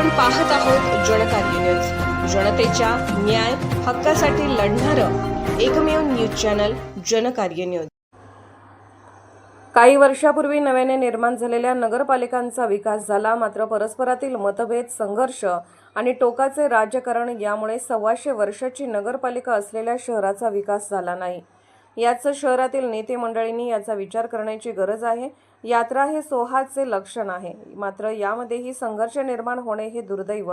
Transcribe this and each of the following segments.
आपण पाहत आहोत जनकार्य न्यूज जनतेच्या न्याय हक्कासाठी लढणारं एकमेव न्यूज चॅनल जनकार्य न्यूज काही वर्षापूर्वी नव्याने निर्माण झालेल्या नगरपालिकांचा विकास झाला मात्र परस्परातील मतभेद संघर्ष आणि टोकाचे राजकारण यामुळे सव्वाशे वर्षाची नगरपालिका असलेल्या शहराचा विकास झाला नाही. याचं शहरातील नेते मंडळींनी याचा विचार करण्याची गरज आहे. यात्रा हे सोहाचे लक्षण आहे. मात्र यामध्येही संघर्ष निर्माण होणे हे दुर्दैव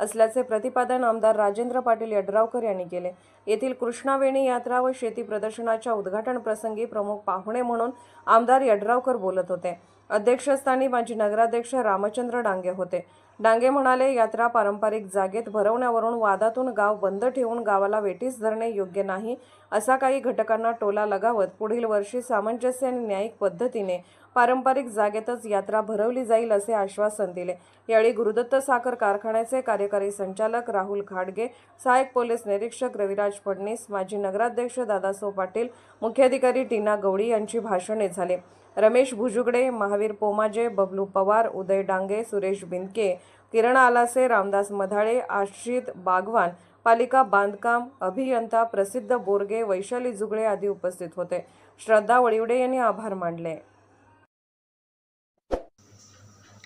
असल्याचे प्रतिपादन आमदार राजेंद्र पाटील यड्रावकर यांनी केले. येथील कृष्णावेणी यात्रा व शेती प्रदर्शनाच्या उद्घाटन प्रसंगी प्रमुख पाहुणे म्हणून आमदार यड्रावकर बोलत होते. अध्यक्षस्थानी माजी नगराध्यक्ष रामचंद्र डांगे होते. डांगे म्हणाले यात्रा पारंपरिक जागेत भरवण्यावरून वादातून गाव बंद ठेवून गावाला वेठीस धरणे योग्य नाही. असा काही घटकांना टोला लगावत पुढील वर्षी सामंजस्य आणि न्यायिक पद्धतीने पारंपरिक जागेतच यात्रा भरवली जाईल असे आश्वासन दिले. यावेळी गुरुदत्त साखर कारखान्याचे कार्यकारी संचालक राहुल खाडगे सहाय्यक पोलीस निरीक्षक रविराज फडणीस माजी नगराध्यक्ष दादासो पाटील मुख्याधिकारी टीना गवळी यांची भाषणे झाले. रमेश भुजुगडे महावीर पोमाजे बबलू पवार उदय डांगे सुरेश बिंदके किरण आलासे रामदास मधाळे आश्रित बागवान पालिका बांधकाम अभियंता प्रसिद्ध बोरगे वैशाली जुगळे आदी उपस्थित होते. श्रद्धा वळिवडे यांनी आभार मानले.